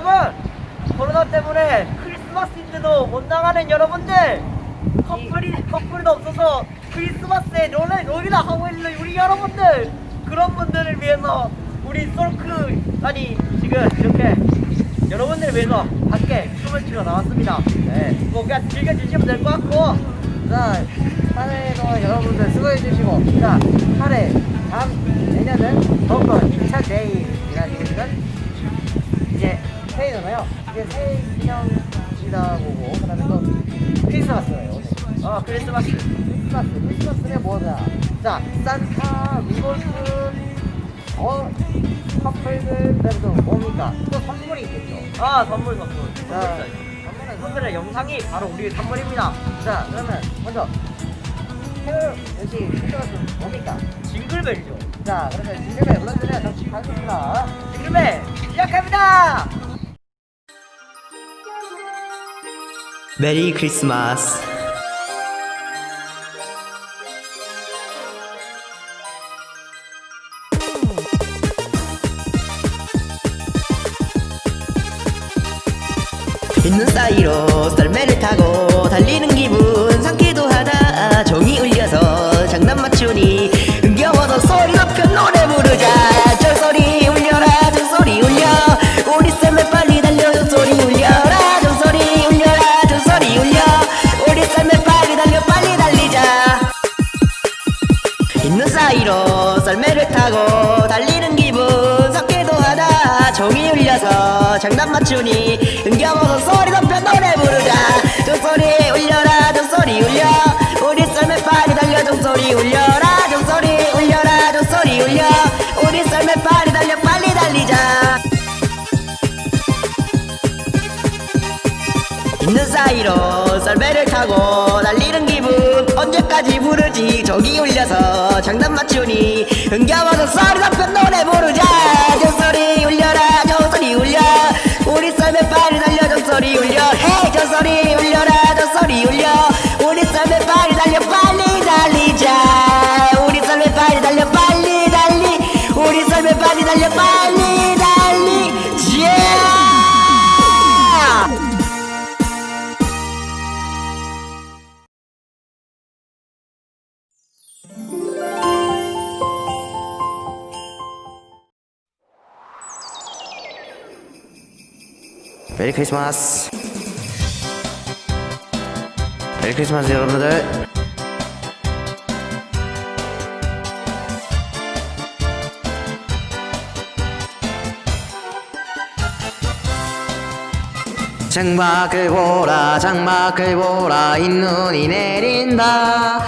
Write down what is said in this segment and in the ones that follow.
여러분 코로나 때문에 크리스마스인데도 못 나가는 여러분들 커플이 커플도 없어서 크리스마스에 롤 롤이나 하고 있는 우리 여러분들 그런 분들을 위해서 우리 솔크 아니 지금 이렇게 여러분들을 위해서 밖에 춤을 추러 나왔습니다. 네, 뭐 그냥 즐겨 주시면 될 것 같고 자 사회에서 여러분들 수고해 주시고 자 사회 다음 내년은 더욱더 힘찬 내일이라는 얘기는 이제 새해잖아요. 이제 새해 기념이다 보고 그다음에 또 크리스마스예요. 어 크리스마스. 크리스마스. 크리스마스는 뭐냐? 자 산타, 루돌프, 어 커플들 그다음에 또 뭡니까? 또 선물이 있겠죠. 아 선물 선물. 자 선물은 선물의 영상이 바로 우리의 선물입니다. 자 그러면 먼저 새해 역시 크리스마스는 뭡니까? 징글벨이죠. 자 그러면 징글벨 불러주세요. 잠시 가겠습니다. 징글벨 시작합니다. 메리 크리스마스. 있는 사이로 썰매를 타고 달리는 기분 있는 사이로 썰매를 타고 달리는 기분 섞기도 하다. 종이 울려서 장난 맞추니 흥겨워서 소리 높여 노래 부르자 저 소리 울려라 저 소리 울려. 우리 썰매 빨리 달려 저 소리 울려라 저 소리 울려라 저 소리 울려. 우리 썰매 빨리 달려 빨리 달리자. 있는 사이로 썰매를 타고 기분 언제까지 부르지 저기 울려서 장난 맞추니. 흥겨워서 소리 높여 노래 부르자 메리 크리스마스. 메리 크리스마스 여러분들. 창밖을 보라 창밖을 보라 흰눈이 내린다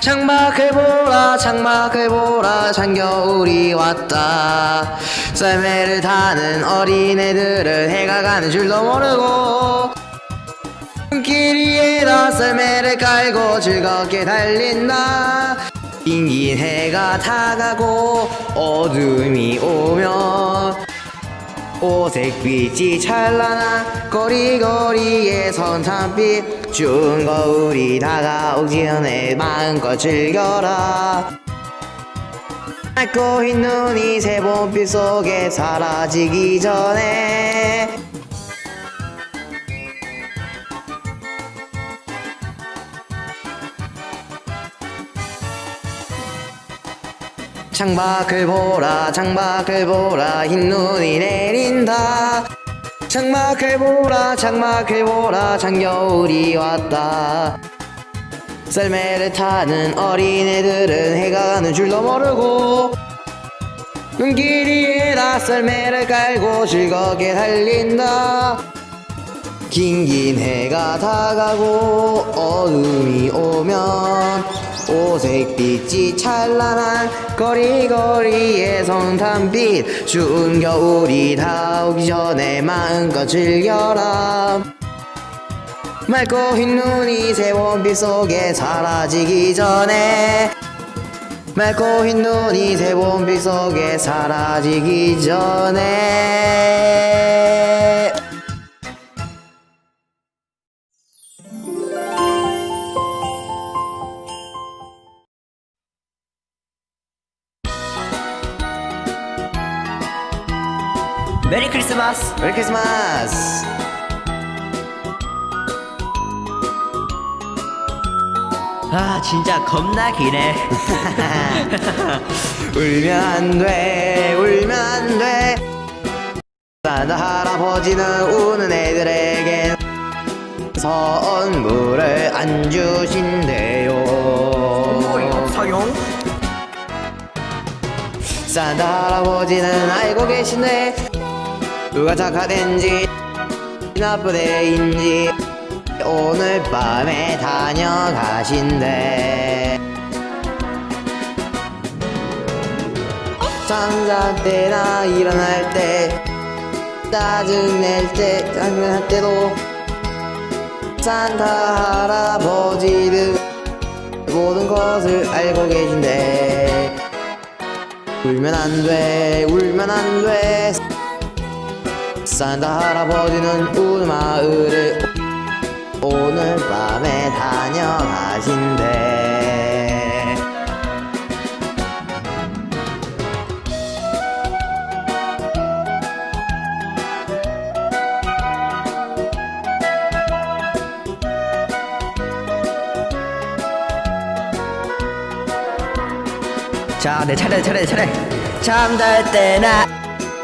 창밖을 보라 창밖을 보라 찬겨울이 왔다. 썰매를 타는 어린애들은 해가 가는 줄도 모르고 길 위에다 썰매를 깔고 즐겁게 달린다. 긴 해가 다가고 어둠이 오면 오색빛이 찬란한 거리거리의 선탄빛 추운 거울이 다가오기 전에 마음껏 즐겨라. 맑고 흰 눈이 새봄빛 속에 사라지기 전에 창밖을 보라 창밖을 보라 흰눈이 내린다. 창밖을 보라 창밖을 보라 장겨울이 왔다. 썰매를 타는 어린애들은 해가 가는 줄도 모르고 눈길 위에다 썰매를 깔고 즐겁게 달린다. 긴긴 해가 다가고 어둠이 오면 오색빛이 찬란한 거리거리의 성탄빛. 추운 겨울이 다 오기 전에 마음껏 즐겨라. 맑고 흰 눈이 새봄빛 속에 사라지기 전에 맑고 흰 눈이 새봄빛 속에 사라지기 전에 메리 크리스마스. 메리 크리스마스. 아 진짜 겁나 기네. 울면 안돼 울면 안돼. 산타 할아버지는 우는 애들에게 선물을 안 주신대요. 사용? 산타 할아버지는 알고 계시네 누가 착한 애인지 나쁜 애인지. 오늘 밤에 다녀가신대. 잠잘 때나 일어날 때 짜증낼 때 짜증날 때도 산타 할아버지는 모든 것을 알고 계신데 울면 안 돼, 울면 안 돼. 산타 할아버지는 우는 마을을 오늘 밤에 다녀가신대. 자, 내 차례, 차례, 차례. 잠잘 때나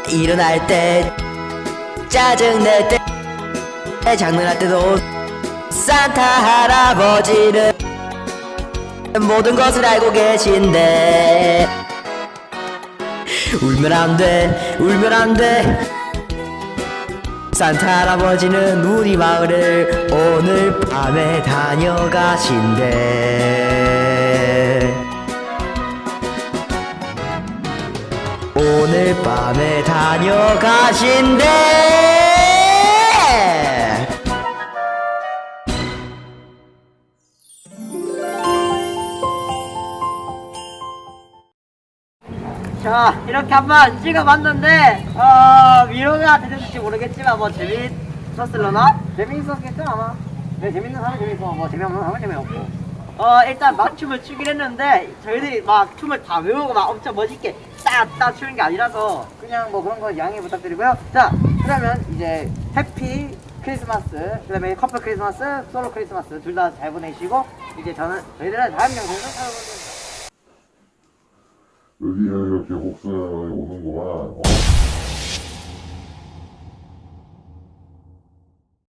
일어날 때 짜증낼 때 장난할 때도 산타 할아버지는 모든 것을 알고 계신데 울면 안 돼, 울면 안 돼. 산타 할아버지는 우리 마을을 오늘 밤에 다녀가신대. 오늘 밤에 다녀가신대. 자 이렇게 한번 찍어봤는데 어 위로가 되셨을지 모르겠지만 뭐 재밌었을려나? 재밌었겠죠 아마 네 재밌는 사람 재밌어 뭐 재미없는 사람 재미없고 어 일단 막 춤을 추긴 했는데 저희들이 막 춤을 다 외우고 막 엄청 멋있게 따따 추는 게 아니라서 그냥 뭐 그런 거 양해 부탁드리고요 자 그러면 이제 해피 크리스마스 그 다음에 커플 크리스마스 솔로 크리스마스 둘 다 잘 보내시고 이제 저는 저희들은 다음 영상에서 찾아보겠습니다 여기는 이렇게 복숭아가 오는구만. 어?